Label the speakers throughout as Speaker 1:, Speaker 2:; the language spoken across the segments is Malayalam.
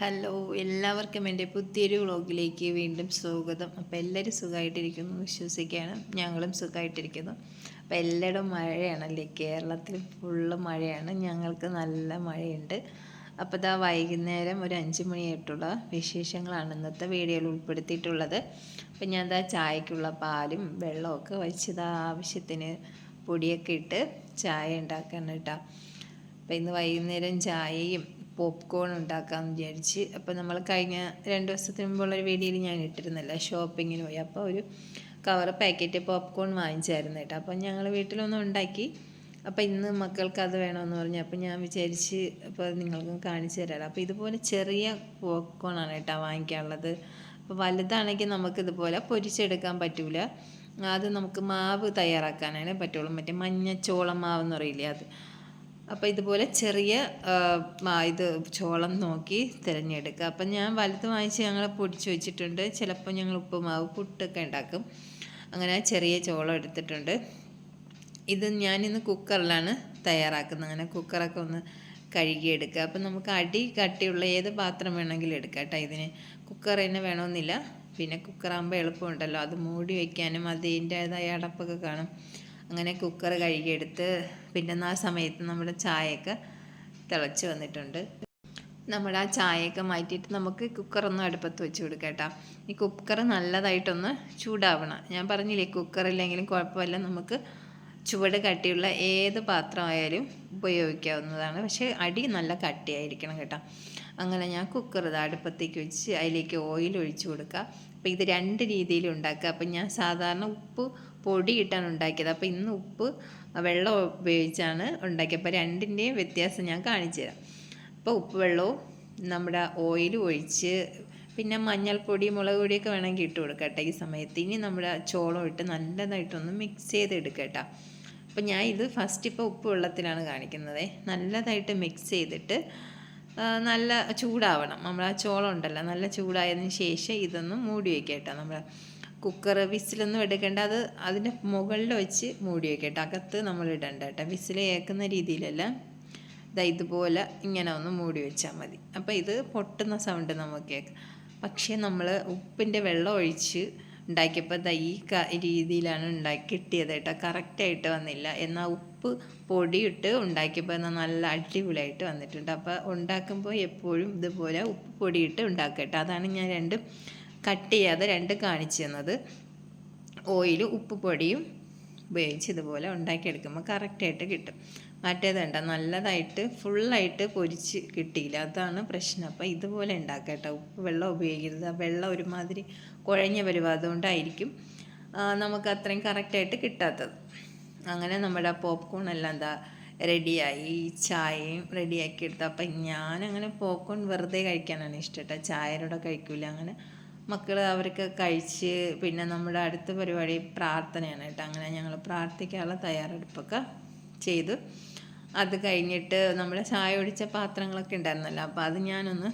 Speaker 1: ഹലോ എല്ലാവർക്കും എന്റെ പുതിയൊരു വ്ളോഗിലേക്ക് വീണ്ടും സ്വാഗതം. അപ്പോൾ എല്ലാവരും സുഖമായിട്ടിരിക്കുന്നു വിശ്വസിക്കുകയാണ്. ഞങ്ങളും സുഖമായിട്ടിരിക്കുന്നു അപ്പോൾ എല്ലായിടും മഴയാണല്ലേ? കേരളത്തിൽ ഫുള്ള് മഴയാണ്. ഞങ്ങൾക്ക് നല്ല മഴയുണ്ട്. അപ്പോൾ ഇതാ വൈകുന്നേരം ഒരു അഞ്ച് മണിയായിട്ടുള്ള വിശേഷങ്ങളാണ് ഇന്നത്തെ വീഡിയോയിൽ ഉൾപ്പെടുത്തിയിട്ടുള്ളത്. അപ്പോൾ ഞാൻ ഇതാ ചായക്കുള്ള പാലും വെള്ളമൊക്കെ വെച്ചത് ആവശ്യത്തിന് പൊടിയൊക്കെ ഇട്ട് ചായ ഉണ്ടാക്കാൻ കേട്ടോ. അപ്പോൾ ഇന്ന് വൈകുന്നേരം ചായയും പോപ്കോൺ ഉണ്ടാക്കാമെന്ന് വിചാരിച്ച്. അപ്പോൾ നമ്മൾ കഴിഞ്ഞ രണ്ട് ദിവസത്തിന് മുമ്പുള്ളൊരു വീഡിയോയിൽ ഞാൻ ഇട്ടിരുന്നില്ല ഷോപ്പിങ്ങിന് പോയി. അപ്പോൾ ഒരു കവർ പാക്കറ്റ് പോപ്കോൺ വാങ്ങിച്ചായിരുന്നു കേട്ടോ. അപ്പം ഞങ്ങൾ വീട്ടിലൊന്നും ഉണ്ടാക്കി. അപ്പോൾ ഇന്ന് മക്കൾക്ക് അത് വേണമെന്ന് പറഞ്ഞു. അപ്പോൾ ഞാൻ വിചാരിച്ച് അപ്പോൾ നിങ്ങൾക്കും കാണിച്ചു തരാമല്ലോ അപ്പോൾ ഇതുപോലെ ചെറിയ പോപ്കോൺ ആണ് കേട്ടോ വാങ്ങിക്കാനുള്ളത്. അപ്പോൾ വലുതാണെങ്കിൽ നമുക്ക് ഇതുപോലെ പൊരിച്ചെടുക്കാൻ പറ്റൂല. അത് നമുക്ക് മാവ് തയ്യാറാക്കാനാണ് പറ്റുള്ളൂ. മറ്റേ മഞ്ഞച്ചോളം മാവ് എന്ന് പറയില്ലേ അത്. അപ്പോൾ ഇതുപോലെ ചെറിയ ഇത് ചോളം നോക്കി തിരഞ്ഞെടുക്കുക. അപ്പം ഞാൻ വലുത് വാങ്ങിച്ച് ഞങ്ങൾ പൊടിച്ച് വെച്ചിട്ടുണ്ട്. ചിലപ്പോൾ ഞങ്ങൾ ഉപ്പുമാവ് പുട്ടൊക്കെ ഉണ്ടാക്കും. അങ്ങനെ ചെറിയ ചോളം എടുത്തിട്ടുണ്ട്. ഇത് ഞാനിന്ന് കുക്കറിലാണ് തയ്യാറാക്കുന്നത്. അങ്ങനെ കുക്കറൊക്കെ ഒന്ന് കഴുകിയെടുക്കുക. അപ്പം നമുക്ക് അടി കട്ടിയുള്ള ഏത് പാത്രം വേണമെങ്കിലും എടുക്കാം കേട്ടോ. ഇതിന് കുക്കർ തന്നെ വേണമെന്നില്ല. പിന്നെ കുക്കറാകുമ്പോൾ എളുപ്പമുണ്ടല്ലോ. അത് മൂടി വയ്ക്കാനും അതിന്റേതായ അടപ്പൊക്കെ കാണും. അങ്ങനെ കുക്കർ കഴുകിയെടുത്ത് പിന്നെ ആ സമയത്ത് നമ്മുടെ ചായയൊക്കെ തിളച്ച് വന്നിട്ടുണ്ട്. നമ്മുടെ ആ ചായയൊക്കെ മാറ്റിയിട്ട് നമുക്ക് കുക്കറൊന്ന് അടുപ്പത്ത് വെച്ച് കൊടുക്കാം കേട്ടോ. ഈ കുക്കർ നല്ലതായിട്ടൊന്ന് ചൂടാവണം. ഞാൻ പറഞ്ഞില്ലേ കുക്കർ ഇല്ലെങ്കിലും കുഴപ്പമില്ല. നമുക്ക് ചുവട് കട്ടിയുള്ള ഏത് പാത്രമായാലും ഉപയോഗിക്കാവുന്നതാണ്. പക്ഷേ അടി നല്ല കട്ടിയായിരിക്കണം കേട്ടോ. അങ്ങനെ ഞാൻ കുക്കർ ഇത് അടുപ്പത്തേക്ക് വെച്ച് അതിലേക്ക് ഓയിൽ ഒഴിച്ച് കൊടുക്കുക അപ്പോൾ ഇത് രണ്ട് രീതിയിൽ ഉണ്ടാക്കുക അപ്പം ഞാൻ സാധാരണ ഉപ്പ് പൊടി ഇട്ടാണ് ഉണ്ടാക്കിയത്. അപ്പോൾ ഇന്ന് ഉപ്പ് വെള്ളം ഉപയോഗിച്ചാണ് ഉണ്ടാക്കിയത്. അപ്പോൾ രണ്ടിന്റെയും വ്യത്യാസം ഞാൻ കാണിച്ചു തരാം. അപ്പോൾ ഉപ്പ് വെള്ളവും നമ്മുടെ ഓയിൽ ഒഴിച്ച് പിന്നെ മഞ്ഞൾപ്പൊടി മുളക് പൊടിയൊക്കെ വേണമെങ്കിൽ ഇട്ട് കൊടുക്കട്ടെ ഈ സമയത്ത്. ഇനി നമ്മുടെ ചോളം ഇട്ട് നല്ലതായിട്ടൊന്ന് മിക്സ് ചെയ്ത് എടുക്കട്ടോ അപ്പോൾ ഞാൻ ഇത് ഫസ്റ്റ് ഇപ്പോൾ ഉപ്പ് വെള്ളത്തിലാണ് കാണിക്കുന്നത്. നല്ലതായിട്ട് മിക്സ് ചെയ്തിട്ട് നല്ല ചൂടാവണം. നമ്മൾ ആ ചോളം ഉണ്ടല്ലോ നല്ല ചൂടായതിന് ശേഷം ഇതൊന്ന് മൂടി വയ്ക്കട്ടെ നമ്മൾ കുക്കർ വിസിലൊന്നും എടുക്കേണ്ട. അത് അതിന്റെ മുകളിൽ വെച്ച് മൂടി വെക്കട്ടെ അകത്ത് നമ്മൾ ഇടണ്ട കേട്ടോ വിസിൽ ഏക്കുന്ന രീതിയിലല്ല. ഇതാ ഇതുപോലെ ഇങ്ങനെ ഒന്ന് മൂടി വെച്ചാൽ മതി. അപ്പോൾ ഇത് പൊട്ടുന്ന സൗണ്ട് നമുക്ക് കേൾക്കാം. പക്ഷേ നമ്മൾ ഉപ്പിന്റെ വെള്ളം ഒഴിച്ച് ഉണ്ടാക്കിയപ്പോൾ ദാ ഈ രീതിയിലാണ് ഉണ്ടാക്കി കിട്ടിയത് കേട്ടോ കറക്റ്റായിട്ട് വന്നില്ല. എന്നാൽ ഉപ്പ് പൊടിയിട്ട് ഉണ്ടാക്കിയപ്പോൾ എന്നാൽ നല്ല അടിപൊളിയായിട്ട് വന്നിട്ടുണ്ട്. അപ്പോൾ ഉണ്ടാക്കുമ്പോൾ എപ്പോഴും ഇതുപോലെ ഉപ്പ് പൊടിയിട്ട് ഉണ്ടാക്കട്ടെ അതാണ് ഞാൻ രണ്ടും കട്ട് ചെയ്യാതെ രണ്ടും കാണിച്ചു തന്നത്. ഓയിൽ ഉപ്പ് പൊടിയും ഉപയോഗിച്ച് ഇതുപോലെ ഉണ്ടാക്കിയെടുക്കുമ്പോൾ കറക്റ്റായിട്ട് കിട്ടും. മറ്റേതുണ്ട നല്ലതായിട്ട് ഫുള്ളായിട്ട് പൊരിച്ച് കിട്ടിയില്ല. അതാണ് പ്രശ്നം. അപ്പോൾ ഇതുപോലെ ഉണ്ടാക്കട്ടെ ഉപ്പ് വെള്ളം ഉപയോഗിക്കരുത്. ആ വെള്ളം ഒരുമാതിരി കുഴഞ്ഞ വരുവ അതുകൊണ്ടായിരിക്കും നമുക്ക് അത്രയും കറക്റ്റായിട്ട് കിട്ടാത്തത്. അങ്ങനെ നമ്മുടെ പോപ്കോൺ എല്ലാം എന്താ റെഡിയായി ചായയും റെഡിയാക്കി എടുത്തു. അപ്പം ഞാനങ്ങനെ പോപ്കോൺ വെറുതെ കഴിക്കാനാണ് ഇഷ്ടം കേട്ടോ. ചായയുടെ കഴിക്കില്ല അങ്ങനെ മക്കൾ അവർക്ക് കഴിച്ച് പിന്നെ നമ്മുടെ അടുത്ത പരിപാടി പ്രാർത്ഥനയാണ് കേട്ടോ. അങ്ങനെ ഞങ്ങൾ പ്രാർത്ഥിക്കാനുള്ള തയ്യാറെടുപ്പൊക്കെ ചെയ്തു. അത് കഴിഞ്ഞിട്ട് നമ്മൾ ചായ ഒഴിച്ച പാത്രങ്ങളൊക്കെ ഉണ്ടായിരുന്നല്ലോ. അപ്പോൾ അത് ഞാനൊന്ന്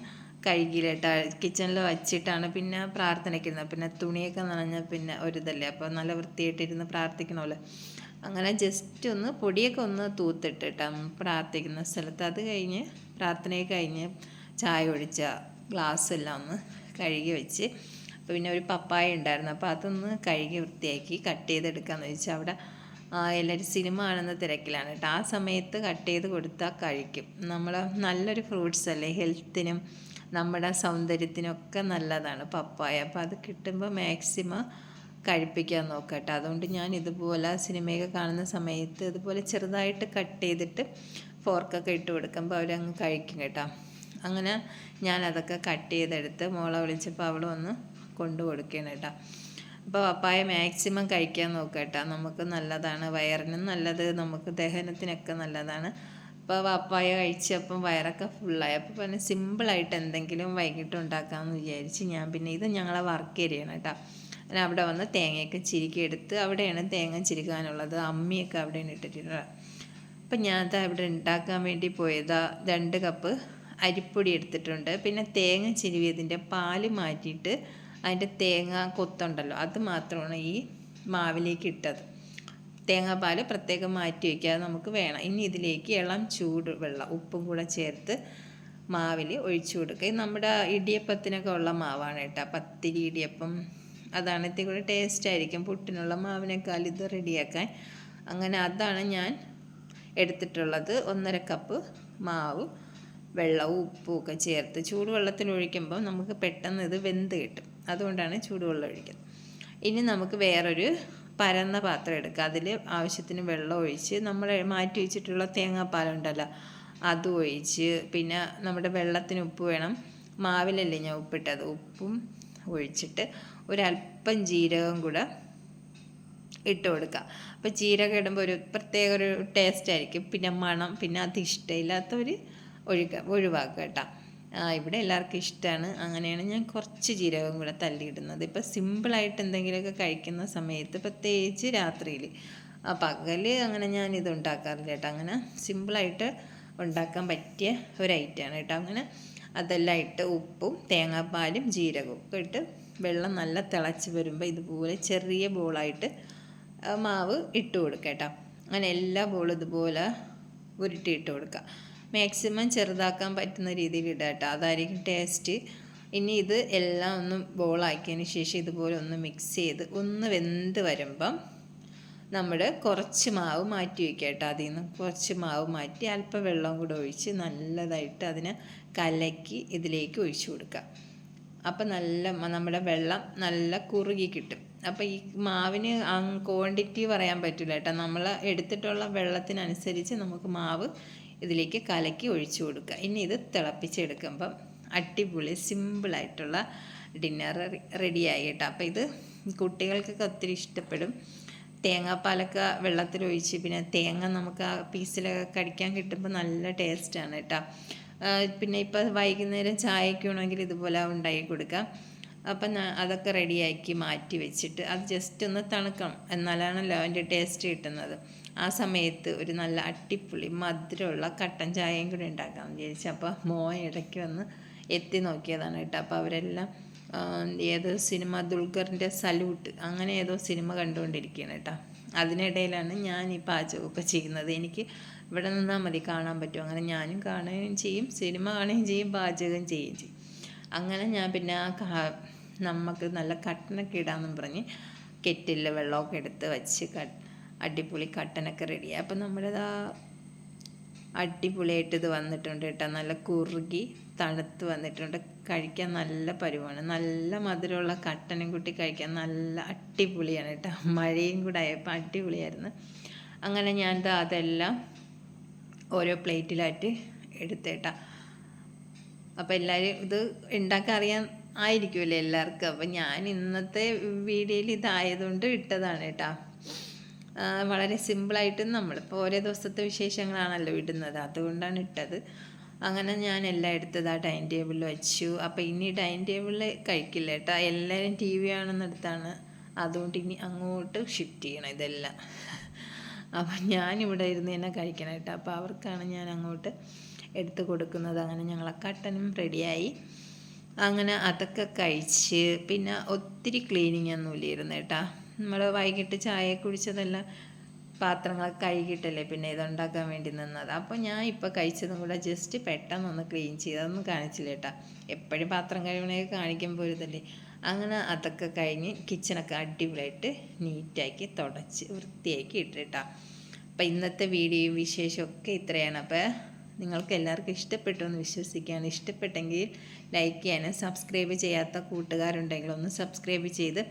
Speaker 1: കഴുകിയില്ല കേട്ടോ. കിച്ചണിൽ വച്ചിട്ടാണ് പിന്നെ പ്രാർത്ഥനയ്ക്കിരുന്നത്. പിന്നെ തുണിയൊക്കെ നനഞ്ഞ പിന്നെ ഒരിതല്ലേ. അപ്പോൾ നല്ല വൃത്തിയായിട്ടിരുന്ന് പ്രാർത്ഥിക്കണമല്ലോ. അങ്ങനെ ജസ്റ്റ് ഒന്ന് പൊടിയൊക്കെ ഒന്ന് തൂത്തിട്ട് കേട്ടോ പ്രാർത്ഥിക്കുന്ന സ്ഥലത്ത്. അത് കഴിഞ്ഞ് പ്രാർത്ഥനയൊക്കെ കഴിഞ്ഞ് ചായ ഒഴിച്ച ഗ്ലാസ് എല്ലാം ഒന്ന് കഴുകി വെച്ച് അപ്പോൾ പിന്നെ ഒരു പപ്പായ ഉണ്ടായിരുന്നു. അപ്പോൾ അതൊന്ന് കഴുകി വൃത്തിയാക്കി കട്ട് ചെയ്തെടുക്കാമെന്ന് വെച്ചാൽ അവിടെ എല്ലാവരും സിനിമ കാണുന്ന തിരക്കിലാണ് കേട്ടോ. ആ സമയത്ത് കട്ട് ചെയ്ത് കൊടുത്താൽ കഴിക്കും. നമ്മൾ നല്ലൊരു ഫ്രൂട്ട്സ് അല്ലേ? ഹെൽത്തിനും നമ്മുടെ സൗന്ദര്യത്തിനൊക്കെ നല്ലതാണ് പപ്പായ. അപ്പോൾ അത് കിട്ടുമ്പോൾ മാക്സിമം കഴിപ്പിക്കാൻ നോക്കട്ടെ അതുകൊണ്ട് ഞാൻ ഇതുപോലെ സിനിമയൊക്കെ കാണുന്ന സമയത്ത് ഇതുപോലെ ചെറുതായിട്ട് കട്ട് ചെയ്തിട്ട് ഫോർക്കൊക്കെ ഇട്ട് കൊടുക്കുമ്പോൾ അവരങ്ങ് കഴിക്കും കേട്ടോ. അങ്ങനെ ഞാനതൊക്കെ കട്ട് ചെയ്തെടുത്ത് മോളെ വിളിച്ചപ്പോൾ അവൾ വന്ന് കൊണ്ടു കൊടുക്കണം കേട്ടോ. അപ്പോൾ പപ്പായ മാക്സിമം കഴിക്കാൻ നോക്കുക കേട്ടോ. നമുക്ക് നല്ലതാണ്. വയറിനും നല്ലത്. നമുക്ക് ദഹനത്തിനൊക്കെ നല്ലതാണ്. അപ്പോൾ പപ്പായ കഴിച്ചപ്പം വയറൊക്കെ ഫുള്ളായി അപ്പോൾ പിന്നെ സിമ്പിളായിട്ട് എന്തെങ്കിലും വൈകിട്ട് ഉണ്ടാക്കാമെന്ന് വിചാരിച്ച് ഞാൻ പിന്നെ ഇത് ഞങ്ങളെ വർക്ക് ഏരിയയാണ് കേട്ടോ. അങ്ങനെ അവിടെ വന്ന് തേങ്ങയൊക്കെ ചിരുക്കി എടുത്ത് അവിടെയാണ് തേങ്ങ ചിരുക്കാനുള്ളത്. അമ്മിയൊക്കെ അവിടെയാണ് ഇട്ടിട്ടുള്ളത്. അപ്പം ഞാൻ അത് അവിടെ ഉണ്ടാക്കാൻ വേണ്ടി പോയതാ. രണ്ട് കപ്പ് അരിപ്പൊടി എടുത്തിട്ടുണ്ട്. പിന്നെ തേങ്ങ ചിരുവിയതിന്റെ പാൽ മാറ്റിയിട്ട് അതിന്റെ തേങ്ങ കൊത്തുണ്ടല്ലോ അത് മാത്രമാണ് ഈ മാവിലേക്ക് ഇട്ടത്. തേങ്ങാപ്പാൽ പ്രത്യേകം മാറ്റി വയ്ക്കാതെ നമുക്ക് വേണം. ഇനി ഇതിലേക്ക് ഇളം ചൂട് വെള്ളം ഉപ്പും കൂടെ ചേർത്ത് മാവിൽ ഒഴിച്ചു കൊടുക്കുക. നമ്മുടെ ഇടിയപ്പത്തിനൊക്കെ ഉള്ള മാവാണ് കേട്ടോ പത്തിരി ഇടിയപ്പം. അതാണ് ഇത്തിരി കൂടി ടേസ്റ്റ് ആയിരിക്കും. പുട്ടിനുള്ള മാവിനേക്കാൾ ഇത് റെഡിയാക്കാൻ. അങ്ങനെ അതാണ് ഞാൻ എടുത്തിട്ടുള്ളത്. ഒന്നര കപ്പ് മാവ് വെള്ളവും ഉപ്പും ഒക്കെ ചേർത്ത് ചൂടുവെള്ളത്തിൽ ഒഴിക്കുമ്പോൾ നമുക്ക് പെട്ടെന്ന് ഇത് വെന്ത് കിട്ടും. അതുകൊണ്ടാണ് ചൂടുവെള്ളം ഒഴിക്കുന്നത്. ഇനി നമുക്ക് വേറൊരു പരന്ന പാത്രം എടുക്കുക അതിൽ ആവശ്യത്തിന് വെള്ളം ഒഴിച്ച് നമ്മൾ മാറ്റി വെച്ചിട്ടുള്ള തേങ്ങാപ്പാലുണ്ടല്ലോ അത് ഒഴിച്ച് പിന്നെ നമ്മുടെ വെള്ളത്തിന് ഉപ്പ് വേണം. മാവിലല്ലേ ഞാൻ ഉപ്പിട്ടത്? ഉപ്പും ഒഴിച്ചിട്ട് ഒരല്പം ജീരകം കൂടെ ഇട്ട് കൊടുക്കുക. അപ്പോൾ ജീരകം ഇടുമ്പോൾ ഒരു പ്രത്യേക ഒരു ടേസ്റ്റ് ആയിരിക്കും. പിന്നെ മണം പിന്നെ അത് ഇഷ്ടമില്ലാത്തവർ ഒഴുക ഒഴിവാക്കുക കേട്ടോ. ഇവിടെ എല്ലാവർക്കും ഇഷ്ടമാണ് അങ്ങനെയാണ് ഞാൻ കുറച്ച് ജീരകം കൂടെ തല്ലിയിടുന്നത് ഇപ്പോൾ സിമ്പിളായിട്ട് എന്തെങ്കിലുമൊക്കെ കഴിക്കുന്ന സമയത്ത് പ്രത്യേകിച്ച് രാത്രിയിൽ. പകൽ അങ്ങനെ ഞാൻ ഇത് ഉണ്ടാക്കാറില്ല കേട്ടോ. അങ്ങനെ സിമ്പിളായിട്ട് ഉണ്ടാക്കാൻ പറ്റിയ ഒരു ഐറ്റമാണ് കേട്ടോ. അങ്ങനെ അതെല്ലാം ഇട്ട് ഉപ്പും തേങ്ങാപ്പാലും ജീരകവും ഒക്കെ ഇട്ട് വെള്ളം നല്ല തിളച്ച് വരുമ്പോൾ ഇതുപോലെ ചെറിയ ബോളായിട്ട് മാവ് ഇട്ട് കൊടുക്കുക കേട്ടോ. അങ്ങനെ എല്ലാ ബോളും ഇതുപോലെ ഉരുട്ടി ഇട്ട് കൊടുക്കുക. മാക്സിമം ചെറുതാക്കാൻ പറ്റുന്ന രീതിയിൽ ഇടുക കേട്ടോ. അതായിരിക്കും ടേസ്റ്റ് ഇനി ഇത് എല്ലാം ഒന്ന് ബോളാക്കിയതിന് ശേഷം ഇതുപോലെ ഒന്ന് മിക്സ് ചെയ്ത് ഒന്ന് വെന്ത് വരുമ്പം നമ്മൾ കുറച്ച് മാവ് മാറ്റി വയ്ക്കുക കേട്ടോ. അതിൽ നിന്ന് കുറച്ച് മാവ് മാറ്റി അല്പം വെള്ളം കൂടെ ഒഴിച്ച് നല്ലതായിട്ട് അതിനെ കലക്കി ഇതിലേക്ക് ഒഴിച്ചു കൊടുക്കുക. അപ്പം നല്ല നമ്മുടെ വെള്ളം നല്ല കുറുകി കിട്ടും. അപ്പോൾ ഈ മാവിന് ക്വാണ്ടിറ്റി പറയാൻ പറ്റില്ല കേട്ടോ. നമ്മൾ എടുത്തിട്ടുള്ള വെള്ളത്തിനനുസരിച്ച് നമുക്ക് മാവ് ഇതിലേക്ക് കലക്കി ഒഴിച്ചു കൊടുക്കുക. ഇനി ഇത് തിളപ്പിച്ചെടുക്കുമ്പം അടിപൊളി സിമ്പിളായിട്ടുള്ള ഡിന്നർ റെഡിയായി കേട്ടോ. അപ്പോൾ ഇത് കുട്ടികൾക്കൊക്കെ ഒത്തിരി ഇഷ്ടപ്പെടും. തേങ്ങാപ്പാലൊക്കെ വെള്ളത്തിലൊഴിച്ച് പിന്നെ തേങ്ങ നമുക്ക് ആ പീസിലൊക്കെ കടിക്കാൻ കിട്ടുമ്പോൾ നല്ല ടേസ്റ്റാണ് കേട്ടോ. പിന്നെ ഇപ്പോൾ വൈകുന്നേരം ചായക്കാണെങ്കിൽ ഇതുപോലെ ഉണ്ടാക്കി കൊടുക്കാം. അപ്പം അതൊക്കെ റെഡിയാക്കി മാറ്റി വെച്ചിട്ട് അത് ജസ്റ്റ് ഒന്ന് തണുക്കണം. എന്നാലാണല്ലോ അതിന്റെ ടേസ്റ്റ് കിട്ടുന്നത്. ആ സമയത്ത് ഒരു നല്ല അട്ടിപ്പുളി മധുരമുള്ള കട്ടൻ ചായയും കൂടി ഉണ്ടാക്കാമെന്ന് വിചാരിച്ചു അപ്പോൾ മോൻ ഇടയ്ക്ക് വന്ന് എത്തി നോക്കിയതാണ് കേട്ടോ. അപ്പോൾ അവരെല്ലാം ഏതോ സിനിമ ദുൽഖറിന്റെ സല്യൂട്ട് അങ്ങനെ ഏതോ സിനിമ കണ്ടുകൊണ്ടിരിക്കുകയാണ് കേട്ടോ. അതിനിടയിലാണ് ഞാൻ ഈ പാചകമൊക്കെ ചെയ്യുന്നത്. എനിക്ക് ഇവിടെ നിന്നാൽ മതി കാണാൻ പറ്റും. അങ്ങനെ ഞാനും കാണുകയും ചെയ്യും സിനിമ കാണുകയും ചെയ്യും പാചകം ചെയ്യുകയും ചെയ്യും. അങ്ങനെ ഞാൻ പിന്നെ ആ നമുക്ക് നല്ല കട്ടനൊക്കെ ഇടാമെന്നും പറഞ്ഞ് കെറ്റിലെ വെള്ളമൊക്കെ എടുത്ത് വച്ച് കട്ട് അടിപൊളി കട്ടനൊക്കെ റെഡിയായി അപ്പം നമ്മളിതാ അടിപൊളിയായിട്ട് ഇത് വന്നിട്ടുണ്ട് കേട്ടോ. നല്ല കുറുകി തണുത്ത് വന്നിട്ടുണ്ട്. കഴിക്കാൻ നല്ല പരുവാണ്. നല്ല മധുരമുള്ള കട്ടനും കൂട്ടി കഴിക്കാൻ നല്ല അടിപൊളിയാണ് കേട്ടോ. മഴയും കൂടെ ആയപ്പോൾ അടിപൊളിയായിരുന്നു. അങ്ങനെ ഞാൻ അതെല്ലാം ഓരോ പ്ലേറ്റിലായിട്ട് എടുത്തേട്ടാ അപ്പോൾ എല്ലാവരും ഇത് ഉണ്ടാക്കാൻ അറിയാൻ ആയിരിക്കുമല്ലോ എല്ലാവർക്കും? അപ്പം ഞാൻ ഇന്നത്തെ വീഡിയോയിൽ ഇതായതുകൊണ്ട് ഇട്ടതാണ് കേട്ടോ. വളരെ സിമ്പിളായിട്ട് നമ്മളിപ്പോൾ ഓരോ ദിവസത്തെ വിശേഷങ്ങളാണല്ലോ ഇടുന്നത്. അതുകൊണ്ടാണ് ഇട്ടത്. അങ്ങനെ ഞാൻ എല്ലാം എടുത്തത് ആ ഡൈനിങ് ടേബിളിൽ വെച്ചു. അപ്പോൾ ഇനി ഡൈനിങ് ടേബിളിൽ കഴിക്കില്ല കേട്ടോ. എല്ലാവരും ടി വി ആണെന്നിടത്താണ് അതുകൊണ്ട് ഇനി അങ്ങോട്ട് ഷിഫ്റ്റ് ചെയ്യണം ഇതെല്ലാം. അപ്പം ഞാനിവിടെ ഇരുന്ന് തന്നെ കഴിക്കണം കേട്ടോ. അപ്പോൾ അവർക്കാണ് ഞാൻ അങ്ങോട്ട് എടുത്ത് കൊടുക്കുന്നത്. അങ്ങനെ ഞങ്ങളെ കട്ടനും റെഡിയായി അങ്ങനെ അതൊക്കെ കഴിച്ച് പിന്നെ ഒത്തിരി ക്ലീനിങ് ഒന്നും ഇല്ലായിരുന്നു കേട്ടാ. നമ്മൾ വൈകിട്ട് ചായ കുടിച്ചതല്ല പാത്രങ്ങളൊക്കെ കഴുകിയിട്ടല്ലേ പിന്നെ ഇതുണ്ടാക്കാൻ വേണ്ടി നിന്നത്. അപ്പോൾ ഞാൻ ഇപ്പോൾ കഴിച്ചതും കൂടെ ജസ്റ്റ് പെട്ടെന്നൊന്ന് ക്ലീൻ ചെയ്തതൊന്നും കാണിച്ചില്ല കേട്ടാ. എപ്പോഴും പാത്രം കഴുകണേ കാണിക്കുമ്പോൾ ഇതല്ലേ അങ്ങനെ അതൊക്കെ കഴിഞ്ഞ് കിച്ചണൊക്കെ അടിപൊളിയായിട്ട് നീറ്റാക്കി തുടച്ച് വൃത്തിയാക്കി ഇട്ടിട്ടാ. അപ്പം ഇന്നത്തെ വീഡിയോയും വിശേഷമൊക്കെ ഇത്രയാണ്. അപ്പോൾ നിങ്ങൾക്ക് എല്ലാവർക്കും ഇഷ്ടപ്പെട്ടു എന്ന് വിശ്വസിക്കുകയാണ്. ഇഷ്ടപ്പെട്ടെങ്കിൽ ലൈക്ക് ചെയ്യാനും സബ്സ്ക്രൈബ് ചെയ്യാത്ത കൂട്ടുകാരുണ്ടെങ്കിൽ ഒന്ന് സബ്സ്ക്രൈബ് ചെയ്ത്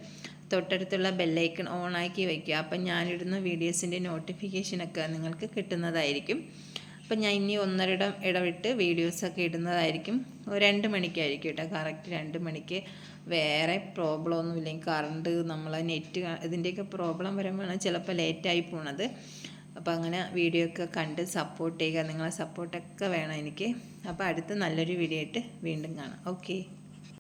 Speaker 1: തൊട്ടടുത്തുള്ള ബെല്ലൈക്കൺ ഓണാക്കി വയ്ക്കുക അപ്പം ഞാനിടുന്ന വീഡിയോസിന്റെ നോട്ടിഫിക്കേഷനൊക്കെ നിങ്ങൾക്ക് കിട്ടുന്നതായിരിക്കും. അപ്പം ഞാൻ ഇനി ഒന്നരടം ഇടവിട്ട് വീഡിയോസൊക്കെ ഇടുന്നതായിരിക്കും. രണ്ട് മണിക്കായിരിക്കും കേട്ടോ. കറക്റ്റ് രണ്ട് മണിക്ക്. വേറെ പ്രോബ്ലം ഒന്നുമില്ലെങ്കിൽ കറണ്ട് നമ്മൾ നെറ്റ് ഇതിന്റെയൊക്കെ പ്രോബ്ലം വരുമ്പോഴാണ് ചിലപ്പോൾ ലേറ്റായി പോണത്. അപ്പോൾ അങ്ങനെ വീഡിയോ ഒക്കെ കണ്ട് സപ്പോർട്ട് ചെയ്യുക നിങ്ങളെ സപ്പോർട്ടൊക്കെ വേണം എനിക്ക്. അപ്പോൾ അടുത്ത നല്ലൊരു വീഡിയോ ആയിട്ട് വീണ്ടും കാണാം. ഓക്കെ